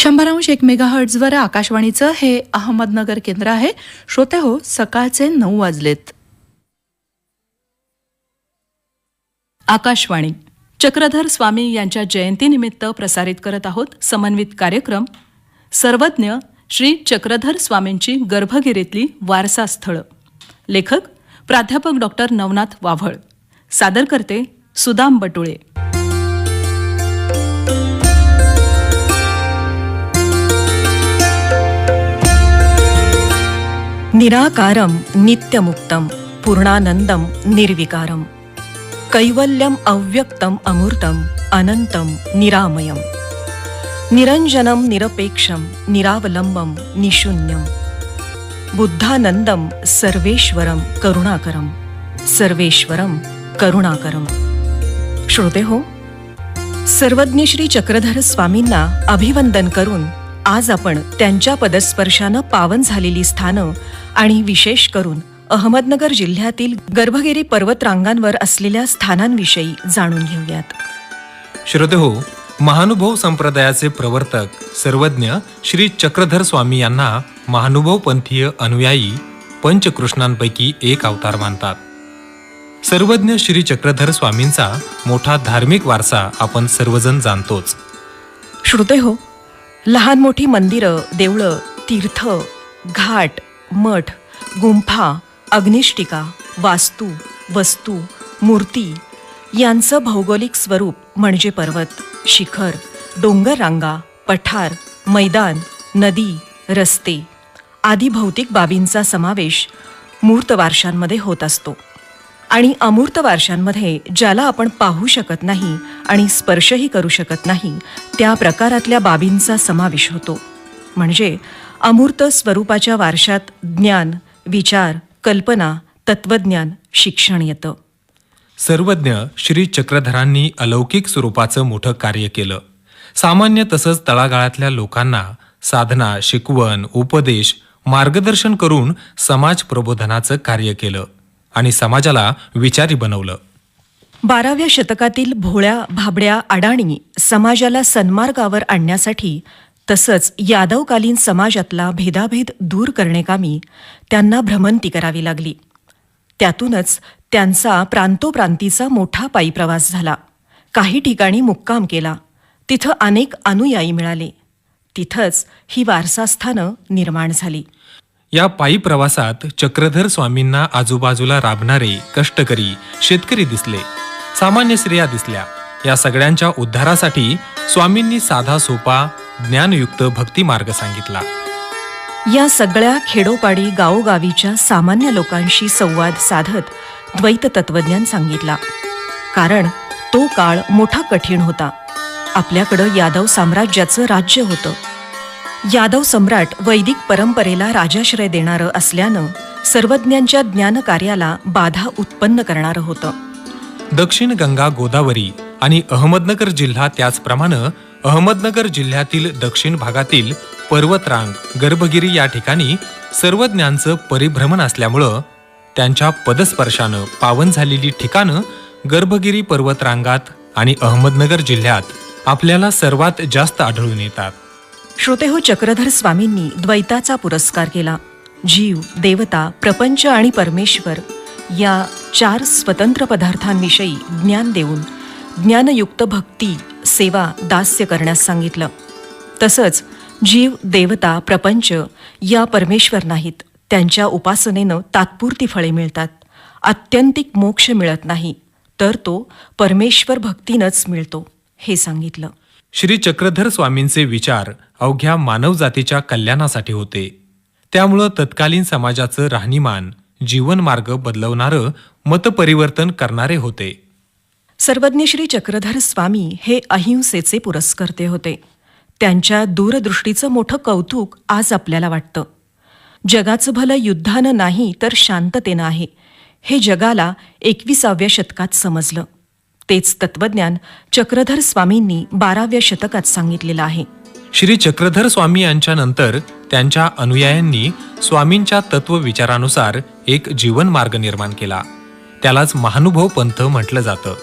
शंभरांश एक मेगाहर्ट्झवर आकाशवाणीचं हे अहमदनगर केंद्र आहे. श्रोते हो सकाळचे नऊ वाजलेत. आकाशवाणी चक्रधर स्वामी यांच्या जयंतीनिमित्त प्रसारित करत आहोत समन्वित कार्यक्रम. सर्वज्ञ श्री चक्रधर स्वामींची गर्भगिरीतली वारसा स्थळं. लेखक प्राध्यापक डॉक्टर नवनाथ वाव्हळ सादर करते सुदाम बटुळे. निराकारं नित्यमुक्तं पूर्णानन्दं निर्विकारं। कैवल्यम् अव्यक्तम् अमूर्तम् अनन्तं निरामयं निरञ्जनं निरपेक्षं निरावलम्बं निशून्यं बुद्धानन्दं सर्वेश्वरं करुणाकरं सर्वेश्वरं करुणाकरं श्रोते हो सर्वज्ञ श्री चक्रधर स्वामींना अभिवंदन करून आज आपण त्यांच्या पदस्पर्शानं पावन झालेली स्थानं आणि विशेष करून अहमदनगर जिल्ह्यातील गर्भगिरी पर्वतरांगांवर असलेल्या स्थानांविषयी जाणून घेऊयात. श्रोते हो महानुभव संप्रदायाचे प्रवर्तक सर्वज्ञ श्री चक्रधर स्वामी यांना महानुभव पंथीय अनुयायी पंचकृष्णांपैकी एक अवतार मानतात. सर्वज्ञ श्री चक्रधर स्वामींचा मोठा धार्मिक वारसा आपण सर्वजण जाणतोच. श्रोते हो लहान मोठी मंदिरं देवळं तीर्थ घाट मठ गुंफा अग्निष्टिका वास्तू वस्तू मूर्ती यांचं भौगोलिक स्वरूप म्हणजे पर्वत शिखर डोंगर रांगा पठार मैदान नदी रस्ते आदी भौतिक बाबींचा समावेश मूर्त वारशांमध्ये होत असतो. आणि अमूर्त वारशांमध्ये ज्याला आपण पाहू शकत नाही आणि स्पर्शही करू शकत नाही त्या प्रकारातल्या बाबींचा समावेश होतो. म्हणजे अमूर्त स्वरूपाच्या वारशात ज्ञान विचार कल्पना तत्वज्ञान शिक्षण येतं. सर्वज्ञ श्री चक्रधरांनी अलौकिक स्वरूपाचं मोठं कार्य केलं. सामान्य तसंच तळागाळातल्या लोकांना साधना शिकवण उपदेश मार्गदर्शन करून समाज प्रबोधनाचं कार्य केलं. आणि समाजाला विचारी बनवलं. बाराव्या शतकातील भोळ्या भाबड्या अडाणी समाजाला सन्मार्गावर आणण्यासाठी तसंच यादवकालीन समाजातला भेदाभेद दूर करण्याकामी त्यांना भ्रमंती करावी लागली. त्यातूनच त्यांचा प्रांतोप्रांतीचा मोठा पायी प्रवास झाला. काही ठिकाणी मुक्काम केला. तिथं अनेक अनुयायी मिळाले. तिथंच ही वारसास्थानं निर्माण झाली. या पायी प्रवासात चक्रधर स्वामींना आजूबाजूला राबणारे कष्टकरी शेतकरी दिसले सामान्य स्त्रिया दिसल्या. या सगळ्यांच्या उद्धारासाठी स्वामींनी साधा सोपा ज्ञानयुक्त भक्ती मार्ग सांगितला. या सगळ्या खेडोपाडी गावोगावीच्या सामान्य लोकांशी संवाद साधत द्वैत तत्वज्ञान सांगितला. कारण तो काळ मोठा कठीण होता. आपल्याकडं यादव साम्राज्याचं राज्य होतं. यादव सम्राट वैदिक परंपरेला राजाश्रय देणारं असल्यानं सर्वज्ञांच्या ज्ञानकार्याला बाधा उत्पन्न करणारं होतं. दक्षिण गंगा गोदावरी आणि अहमदनगर जिल्हा त्याचप्रमाणे अहमदनगर जिल्ह्यातील दक्षिण भागातील पर्वतरांग गर्भगिरी या ठिकाणी सर्वज्ञांचं परिभ्रमण असल्यामुळं त्यांच्या पदस्पर्शानं पावन झालेली ठिकाणं गर्भगिरी पर्वतरांगात आणि अहमदनगर जिल्ह्यात आपल्याला सर्वात जास्त आढळून येतात. श्रोतेहो चक्रधर स्वामींनी द्वैताचा पुरस्कार केला. जीव देवता प्रपंच आणि परमेश्वर या चार स्वतंत्र पदार्थांविषयी ज्ञान देऊन ज्ञानयुक्त भक्ती सेवा दास्य करण्यास सांगितलं. तसंच जीव देवता प्रपंच या परमेश्वर नाहीत. त्यांच्या उपासनेनं तात्पुरती फळे मिळतात. आत्यंतिक मोक्ष मिळत नाही. तर तो परमेश्वर भक्तीनंच मिळतो हे सांगितलं. श्री चक्रधर स्वामींचे विचार अवघ्या मानवजातीच्या कल्याणासाठी होते. त्यामुळं तत्कालीन समाजाचं राहणीमान जीवनमार्ग बदलवणारं मतपरिवर्तन करणारे होते. सर्वज्ञ श्री चक्रधर स्वामी हे अहिंसेचे पुरस्कर्ते होते. त्यांच्या दूरदृष्टीचं मोठं कौतुक आज आपल्याला वाटतं. जगाचं भलं युद्धानं नाही तर शांततेनं आहे. हे जगाला एकविसाव्या शतकात समजलं. तेच तत्वज्ञान चक्रधर स्वामींनी बाराव्या शतकात सांगितलेलं आहे. श्री चक्रधर स्वामी यांच्या नंतर त्यांच्या अनुयायांनी स्वामींच्या तत्व विचारानुसार एक जीवन मार्ग निर्माण केला. त्यालाच महानुभव पंथ म्हटलं जातं.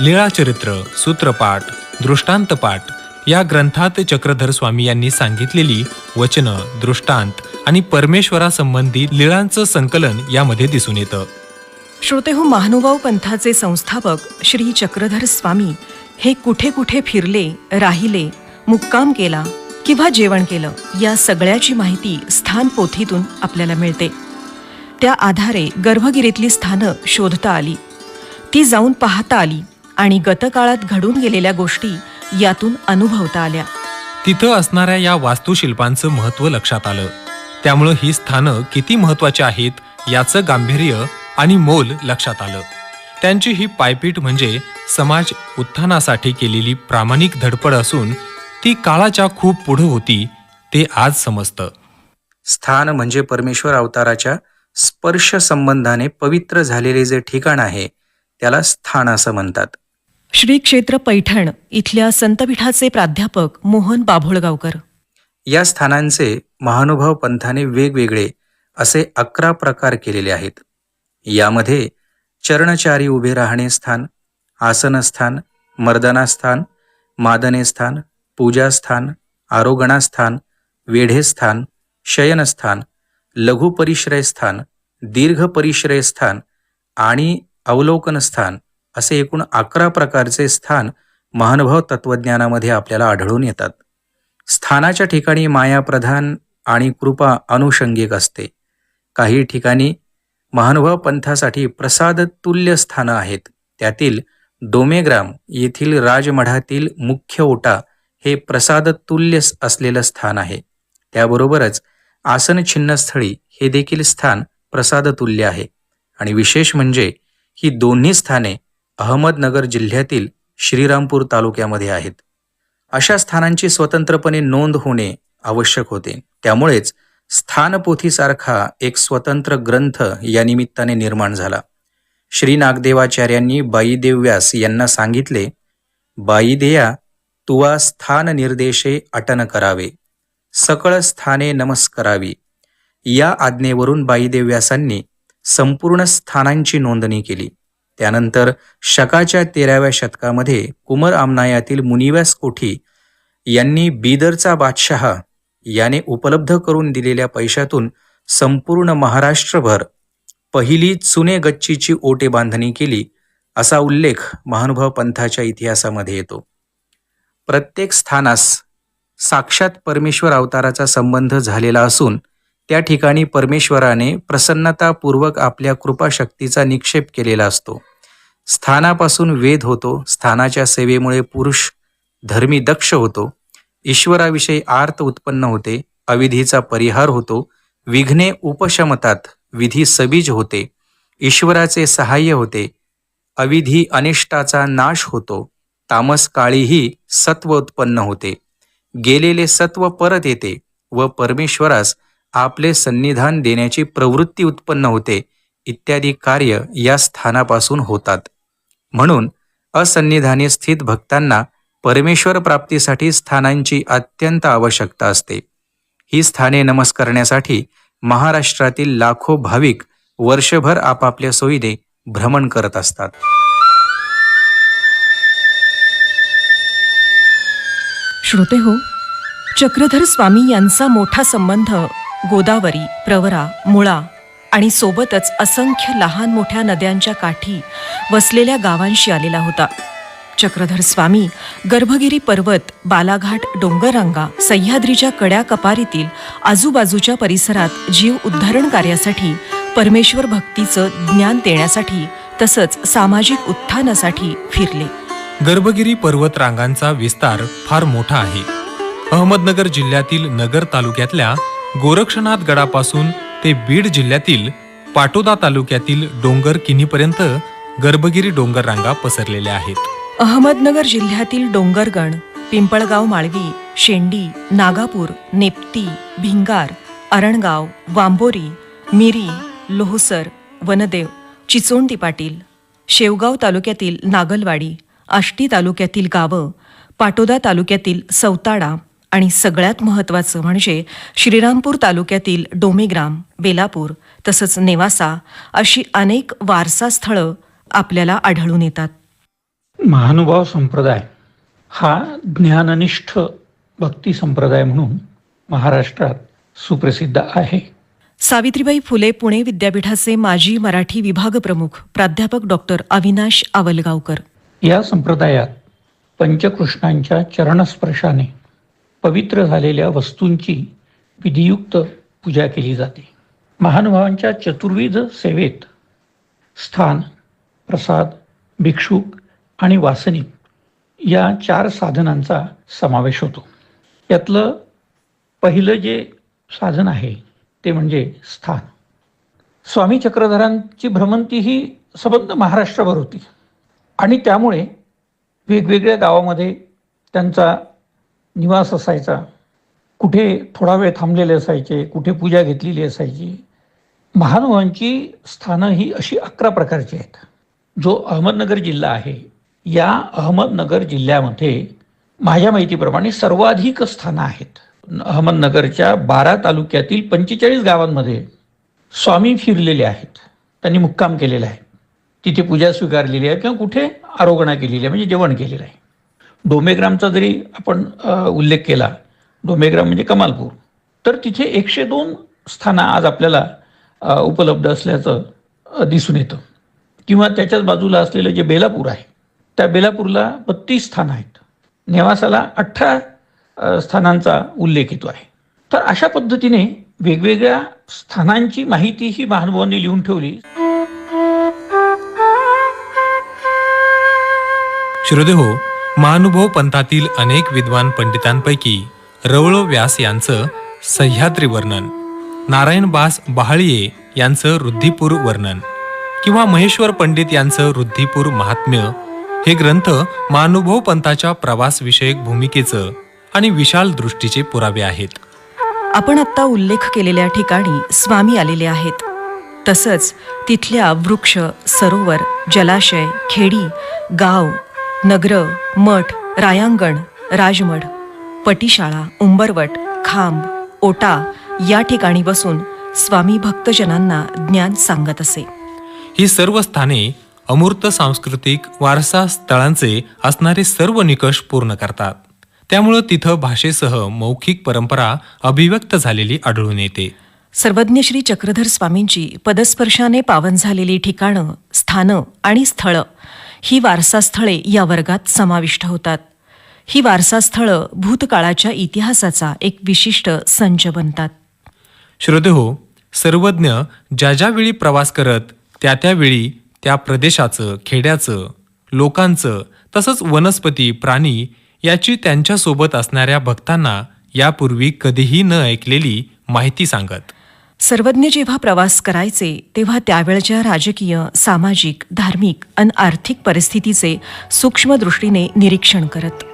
लीळाचरित्र सूत्रपाठ दृष्टांतपाठ या ग्रंथात चक्रधर स्वामी यांनी सांगितलेली वचनं दृष्टांत आणि परमेश्वरासंबंधी लीळांचं संकलन यामध्ये दिसून येतं. श्रोतेहो महानुभाव पंथाचे संस्थापक श्री चक्रधर स्वामी हे कुठे कुठे फिरले राहिले मुक्काम केला किंवा जेवण केलं या सगळ्याची माहिती स्थान पोथीतून आपल्याला मिळते. त्या आधारे गर्भगिरीतली स्थानं शोधता आली. ती जाऊन पाहता आली आणि गतकाळात घडून गेलेल्या गोष्टी यातून अनुभवता आल्या. तिथं असणाऱ्या या वास्तुशिल्पांचं महत्त्व लक्षात आलं. त्यामुळं ही स्थानं किती महत्वाची आहेत याचं गांभीर्य आणि मोल लक्षात आलं. त्यांची ही पायपीट म्हणजे समाज उत्थानासाठी केलेली प्रामाणिक धडपड असून ती काळाच्या खूप पुढं होती ते आज समजतं. स्थान म्हणजे परमेश्वर अवताराच्या स्पर्श संबंधाने पवित्र झालेले जे ठिकाण आहे त्याला स्थान असं म्हणतात. श्री क्षेत्र पैठण इथल्या संतपीठाचे प्राध्यापक मोहन बाभोळगावकर. या स्थानांचे महानुभाव पंथाने वेगवेगळे असे अकरा प्रकार केलेले आहेत. यामध्ये चरणचारी उभे राहणे स्थान आसनस्थान मर्दनास्थान मादनेस्थान पूजास्थान आरोगणास्थान वेढेस्थान शयनस्थान लघुपरिश्रयस्थान दीर्घ परिश्रयस्थान आणि अवलोकन स्थान असे एकूण अकरा प्रकारचे स्थान महानुभाव तत्वज्ञानामध्ये आपल्याला आढळून येतात. स्थानाच्या ठिकाणी मायाप्रधान आणि कृपा अनुषंगिक असते. काही ठिकाणी महानुभाव पंथासाठी प्रसाद तुल्य स्थानं आहेत. त्यातील डोमेग्राम येथील राजमढातील मुख्य ओटा हे प्रसाद तुल्य असलेलं स्थान आहे. त्याबरोबरच आसन छिन्नस्थळी हे देखील स्थान प्रसाद तुल्य आहे. आणि विशेष म्हणजे ही दोन्ही स्थाने अहमदनगर जिल्ह्यातील श्रीरामपूर तालुक्यामध्ये आहेत. अशा स्थानांची स्वतंत्रपणे नोंद होणे आवश्यक होते. त्यामुळेच स्थानपोथीसारखा एक स्वतंत्र ग्रंथ या निमित्ताने निर्माण झाला. श्री नागदेवाचार्यांनी बाईदेव व्यास यांना सांगितले बाईदेया तुवा स्थान निर्देशे अटन करावे. सकळ स्थाने नमस्करावी. या आज्ञेवरून बाईदेव व्यासांनी संपूर्ण स्थानांची नोंदणी केली. त्यानंतर शकाच्या तेराव्या शतकामध्ये कुमर आमनायातील मुनिव्यास कोठी यांनी बीदरचा बादशहा याने उपलब्ध करून दिलेल्या पैशातून संपूर्ण महाराष्ट्रभर पहिली चुने गच्चीची ओटे बांधणी केली असा उल्लेख महानुभाव पंथाच्या इतिहासामध्ये येतो. प्रत्येक स्थानास साक्षात परमेश्वर अवताराचा संबंध झालेला असून त्या ठिकाणी परमेश्वराने प्रसन्नतापूर्वक आपल्या कृपाशक्तीचा निक्षेप केलेला असतो. स्थानापासून वेध होतो. स्थानाच्या सेवेमुळे पुरुष धर्मी दक्ष होतो. ईश्वराविषयी आर्त उत्पन्न होते अविधीचा परिहार होतो विघ्ने उपशमतात विधी सबीज होते ईश्वराचे सहाय्य होते अविधी अनिष्टाचा नाश होतो तामस काळीही सत्व उत्पन्न होते गेलेले सत्व परत येते व परमेश्वरास आपले सन्निधान देण्याची प्रवृत्ती उत्पन्न होते इत्यादी कार्य या स्थानापासून होतात. म्हणून असन्निधानी स्थित भक्तांना परमेश्वर प्राप्तीसाठी स्थानांची अत्यंत आवश्यकता असते. ही स्थाने नमस्कारण्यासाठी महाराष्ट्रातील लाखो भाविक वर्षभर आपापल्या सोयीने भ्रमण करत असतात. श्रोते हो चक्रधर स्वामी यांचा मोठा संबंध गोदावरी प्रवरा मुळा आणि सोबतच असंख्य लहान मोठ्या नद्यांच्या काठी वसलेल्या गावांशी आलेला होता. चक्रधर स्वामी गर्भगिरी पर्वत बालाघाट डोंगररांगा सह्याद्रीच्या कड्या कपारीतील आजूबाजूच्या परिसरात जीव उद्धारण कार्यासाठी परमेश्वर भक्तीचं ज्ञान देण्यासाठी तसंच सामाजिक उत्थानासाठी फिरले. गर्भगिरी पर्वत रांगांचा विस्तार फार मोठा आहे. अहमदनगर जिल्ह्यातील नगर तालुक्यातल्या गोरक्षनाथ गडापासून ते बीड जिल्ह्यातील पाटोदा तालुक्यातील डोंगर किनीपर्यंत गर्भगिरी डोंगर रांगा पसरलेल्या आहेत. अहमदनगर जिल्ह्यातील डोंगरगण पिंपळगाव माळवी शेंडी नागापूर नेप्ती भिंगार अरणगाव वांबोरी मिरी लोहसर वनदेव चिचोंडी पाटील शेवगाव तालुक्यातील नागलवाडी आष्टी तालुक्यातील गावं पाटोदा तालुक्यातील सौताडा आणि सगळ्यात महत्त्वाचं म्हणजे श्रीरामपूर तालुक्यातील डोमेग्राम बेलापूर तसंच नेवासा अशी अनेक वारसा स्थळं आपल्याला आढळून येतात. महानुभाव संप्रदाय हा ज्ञाननिष्ठ भक्ती संप्रदाय म्हणून महाराष्ट्रात सुप्रसिद्ध आहे. सावित्रीबाई फुले पुणे विद्यापीठाचे माजी मराठी विभाग प्रमुख प्राध्यापक डॉक्टर अविनाश आवलगावकर. या संप्रदायात पंचकृष्णांच्या चरणस्पर्शाने पवित्र झालेल्या वस्तूंची विधियुक्त पूजा केली जाते. महानुभावांच्या चतुर्विध सेवेत स्थान प्रसाद भिक्षुक आणि वासनिक या चार साधनांचा समावेश होतो. यातलं पहिलं जे साधन आहे ते म्हणजे स्थान. स्वामी चक्रधरांची भ्रमंती ही संबंध महाराष्ट्रभर होती. आणि त्यामुळे वेगवेगळ्या गावामध्ये त्यांचा निवास असायचा. कुठे थोडा वेळ थांबलेले असायचे कुठे पूजा घेतलेली असायची. महानुभावांची स्थानं ही अशी अकरा प्रकारची आहेत. जो अहमदनगर जिल्हा आहे या अहमदनगर जिल्ह्यामध्ये माझ्या माहितीप्रमाणे सर्वाधिक स्थानं आहेत. अहमदनगरच्या बारा तालुक्यातील पंचेचाळीस गावांमध्ये स्वामी फिरलेले आहेत. त्यांनी मुक्काम केलेला आहे. तिथे पूजा स्वीकारलेली आहे किंवा कुठे आरोगणा केलेली आहे म्हणजे जेवण केलेलं आहे. डोमेग्रामचा जरी आपण उल्लेख केला डोमेग्राम म्हणजे कमालपूर तर तिथे एकशे दोन स्थानं आज आपल्याला उपलब्ध असल्याचं दिसून येतं. किंवा त्याच्याच बाजूला असलेलं जे बेलापूर आहे त्या बेलापूरला बत्तीस स्थान आहेत. नेवासाला अठरा स्थानांचा उल्लेख येतो आहे. तर अशा पद्धतीने वेगवेगळ्या स्थानांची माहिती ही महानुभावांनी लिहून ठेवली. श्रोदेहो महानुभव पंथातील अनेक विद्वान पंडितांपैकी रवळ व्यास यांचं सह्याद्री वर्णन नारायण बास बहाळिये यांचं रुद्धिपूर वर्णन किंवा महेश्वर पंडित यांचं रुद्धिपूर महात्म्य हे ग्रंथ महानुभव पंथाच्या प्रवासविषयक भूमिकेचं आणि विशाल दृष्टीचे पुरावे आहेत. आपण आत्ता उल्लेख केलेल्या ठिकाणी स्वामी आलेले आहेत. तसंच तिथल्या वृक्ष सरोवर जलाशय खेडी गाव नगर मठ रायांगण राजमठ पटीशाळा उंबरवट खांब ओटा या ठिकाणी बसून स्वामी भक्तजनांना ज्ञान सांगत असे. ही सर्व स्थाने अमूर्त सांस्कृतिक वारसा स्थळांचे असणारे सर्व निकष पूर्ण करतात. त्यामुळं तिथं भाषेसह मौखिक परंपरा अभिव्यक्त झालेली आढळून येते. सर्वज्ञ श्री चक्रधर स्वामींची पदस्पर्शाने पावन झालेली ठिकाणं स्थानं आणि स्थळं ही वारसास्थळे या वर्गात समाविष्ट होतात. ही वारसास्थळं भूतकाळाच्या इतिहासाचा एक विशिष्ट संच बनतात. श्रोते हो सर्वज्ञ ज्या ज्या वेळी प्रवास करत त्या त्यावेळी त्या प्रदेशाचं खेड्याचं लोकांचं तसंच वनस्पती प्राणी याची त्यांच्यासोबत असणाऱ्या भक्तांना यापूर्वी कधीही न ऐकलेली माहिती सांगत. सर्वज्ञ जेव्हा प्रवास करायचे तेव्हा त्यावेळच्या राजकीय सामाजिक धार्मिक आणि आर्थिक परिस्थितीचे सूक्ष्मदृष्टीने निरीक्षण करत.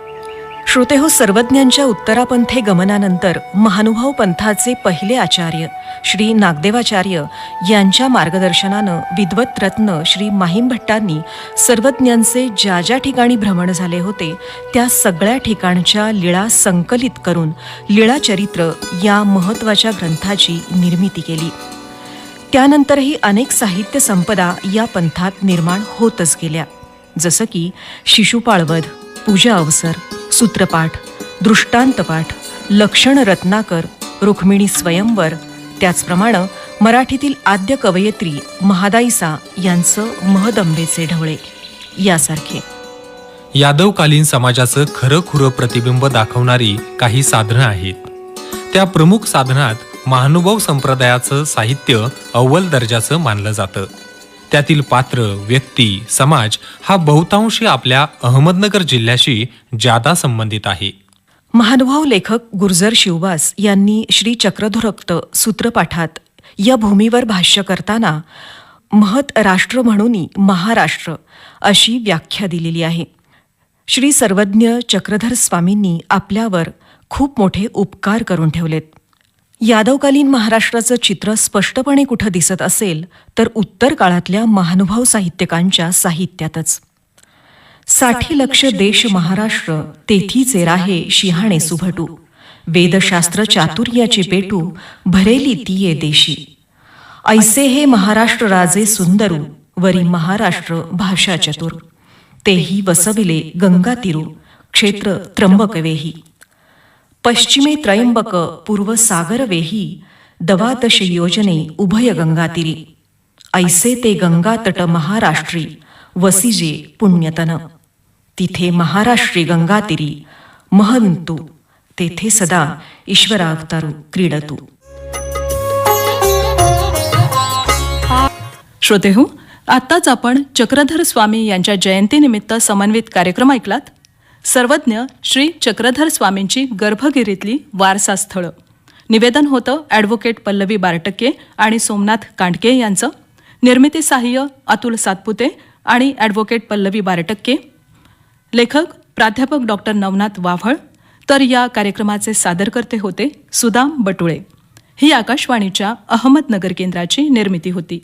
श्रोतेहो सर्वज्ञांच्या उत्तरापंथे गमनानंतर महानुभाव पंथाचे पहिले आचार्य श्री नागदेवाचार्य यांच्या मार्गदर्शनानं विद्वत रत्न श्री माहीम भट्टांनी सर्वज्ञांचे ज्या ज्या ठिकाणी भ्रमण झाले होते त्या सगळ्या ठिकाणच्या लीळा संकलित करून लीळाचरित्र या महत्त्वाच्या ग्रंथाची निर्मिती केली. त्यानंतरही अनेक साहित्य संपदा या पंथात निर्माण होतच गेल्या. जसं की शिशुपाळवध पूजा अवसर सूत्रपाठ दृष्टांतपाठ लक्षण रत्नाकर रुक्मिणी स्वयंवर त्याचप्रमाणे मराठीतील आद्य कवयित्री महादाईसा यांचं महदंबेचे ढवळे यासारखे. यादवकालीन समाजाचं खरं खुरं प्रतिबिंब दाखवणारी काही साधनं आहेत. त्या प्रमुख साधनात महानुभाव संप्रदायाचं साहित्य अव्वल दर्जाचं मानलं जातं. त्यातील पात्र व्यक्ती समाज हा बहुतांशी आपल्या अहमदनगर जिल्ह्याशी जादा संबंधित आहे. महानुभाव लेखक गुर्जर शिववास यांनी श्री चक्रधुरक्त सूत्रपाठात या भूमीवर भाष्य करताना महत राष्ट्र म्हणून महाराष्ट्र अशी व्याख्या दिलेली आहे. श्री सर्वज्ञ चक्रधर स्वामींनी आपल्यावर खूप मोठे उपकार करून ठेवलेत. यादवकालीन महाराष्ट्राचं चित्र स्पष्टपणे कुठं दिसत असेल तर उत्तर काळातल्या महानुभाव साहित्यकांच्या साहित्यातच. साठी लक्ष देश महाराष्ट्र तेथीचे राहे शिहाणे सुभटू. वेदशास्त्र चातुर्याचे पेटू भरेली तिये देशी. ऐसे हे महाराष्ट्र राजे सुंदरू वरी महाराष्ट्र भाषा चतुर तेही वसविले गंगा तिरू क्षेत्र त्र्यंबकवेही पश्चिमे त्रयंबक पूर्व सागर वेही दवादश योजने उभय गंगातीरी ऐसे ते गंगा तट महाराष्ट्री वसिजे पुण्यतन. तिथे महाराष्ट्री गंगातीरी महंतू तेथे सदा ईश्वरावतारू क्रीडतु. श्रोतेहू आत्ताच आपण चक्रधर स्वामी यांच्या जयंतीनिमित्त समन्वित कार्यक्रम ऐकलात. सर्वज्ञ श्री चक्रधर स्वामींची गर्भगिरीतली वारसा स्थळं. निवेदन होतं ॲडव्होकेट पल्लवी बारटक्के आणि सोमनाथ कांडके यांचं. निर्मिती सहाय्य अतुल सातपुते आणि ॲडव्होकेट पल्लवी बारटक्के. लेखक प्राध्यापक डॉक्टर नवनाथ वाव्हळ. तर या कार्यक्रमाचे सादरकर्ते होते सुदाम बटुळे. ही आकाशवाणीच्या अहमदनगर केंद्राची निर्मिती होती.